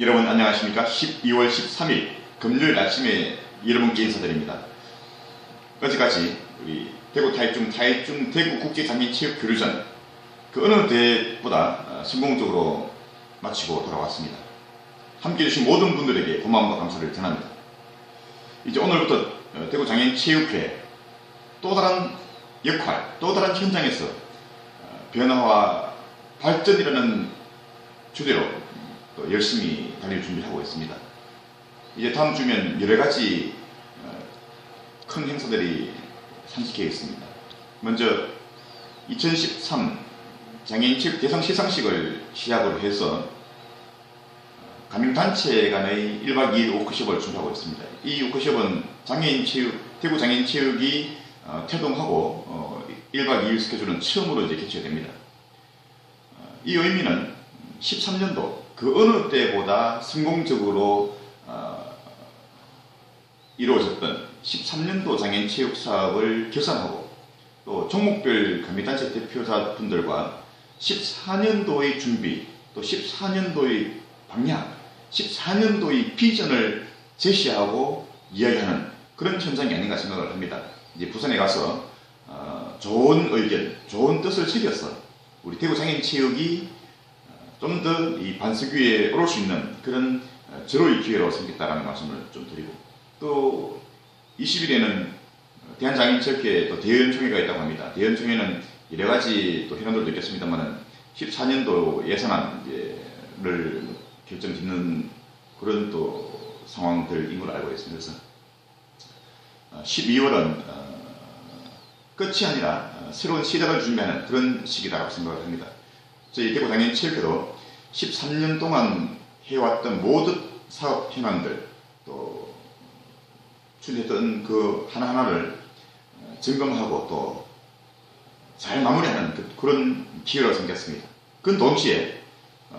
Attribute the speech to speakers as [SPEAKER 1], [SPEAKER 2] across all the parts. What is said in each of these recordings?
[SPEAKER 1] 여러분 안녕하십니까? 12월 13일 금요일 아침에 여러분께 인사드립니다. 어제까지 우리 대구 타이중 타이중 대구 국제장애체육교류전 그 어느 대회보다 어, 성공적으로 마치고 돌아왔습니다. 함께 해주신 모든 분들에게 고마움과 감사를 전합니다. 이제 오늘부터 어, 대구 장애체육회 또 다른 역할, 또 다른 현장에서 어, 변화와 발전이라는 주제로 또 열심히 달릴 준비를 하고 있습니다. 이제 다음 주면 여러 가지 어, 큰 행사들이 산식해 있습니다. 먼저 2013 장애인 체육 대상 시상식을 시작으로 해서 어, 가명단체 간의 1박 2일 워크숍을 준비하고 있습니다. 이 워크숍은 장애인 체육, 대구 장애인 체육이 어, 태동하고 어, 1박 2일 스케줄은 처음으로 이제 개최됩니다. 어, 이 의미는 13년도 그 어느 때보다 성공적으로 어, 이루어졌던 13년도 장애인 체육 사업을 개선하고 또 종목별 감리단체 대표자분들과 14년도의 준비 또 14년도의 방향 14년도의 비전을 제시하고 이야기하는 그런 현장이 아닌가 생각을 합니다. 이제 부산에 가서 어, 좋은 의견, 좋은 뜻을 새겨서 우리 대구 장애인 체육이 좀 더 이 반석 위에 오를 수 있는 그런 어, 절호의 기회로 생겼다라는 말씀을 좀 드리고 또 20일에는 대한장애인체육회 또 대연총회가 있다고 합니다. 대연총회는 여러 가지 또 회원들도 있겠습니다만은 14년도 예산안을 결정 짓는 그런 또 상황들인 걸로 알고 있습니다. 그래서 12월은 끝이 아니라 어, 새로운 시작을 준비하는 그런 시기다라고 생각을 합니다. 저희 대구 당연히 체육회도 13년 동안 해왔던 모든 사업 현황들 또 추진했던 그 하나하나를 어, 점검하고 또 잘 마무리하는 그- 그런 기회로 생겼습니다. 그 동시에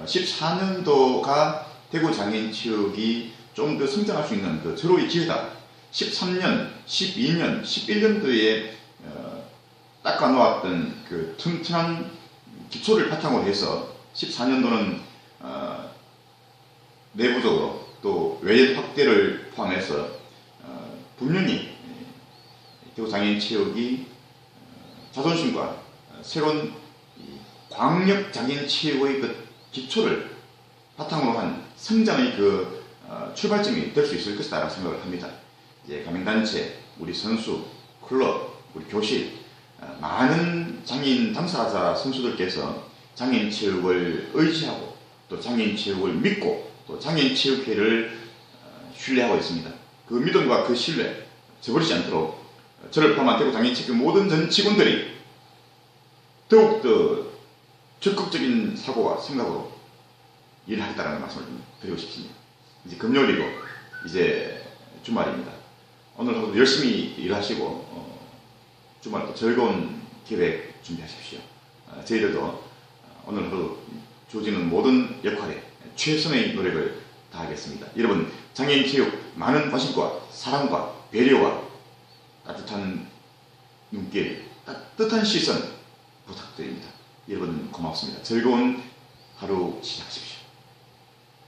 [SPEAKER 1] 14년도가 대구 장애인 체육이 좀 더 성장할 수 있는 그 절호의 기회다. 13년, 12년, 11년도에 닦아놓았던 그 튼튼한 기초를 바탕으로 해서 14년도는 어, 내부적으로 또 외연 확대를 포함해서 어, 분명히 대구 장애인 체육이 어, 자존심과 어, 새로운 이 광역 장애인 체육의 그 기초를 바탕으로 한 성장의 그 어, 출발점이 될 수 있을 것이다라고 생각을 합니다. 이제 가맹단체, 우리 선수, 클럽, 우리 교실 어, 많은 장애인 당사자 선수들께서 장애인 체육을 의지하고 또 장애인 체육을 믿고 또 장애인 체육회를 어, 신뢰하고 있습니다. 그 믿음과 그 신뢰 저버리지 않도록 어, 저를 포함한 대구 장애인 체육 모든 전 직원들이 더욱더 적극적인 사고와 생각으로 일하겠다는 말씀을 좀 드리고 싶습니다. 이제 금요일이고 이제 주말입니다. 오늘 하루 열심히 일하시고 어, 주말 또 즐거운 계획 준비하십시오. 어, 저희들도 어, 오늘 하루 주어지는 모든 역할에 최선의 노력을 다하겠습니다. 여러분 장애인 체육 많은 관심과 사랑과 배려와 따뜻한 눈길, 따뜻한 시선 부탁드립니다. 여러분 고맙습니다. 즐거운 하루 시작하십시오.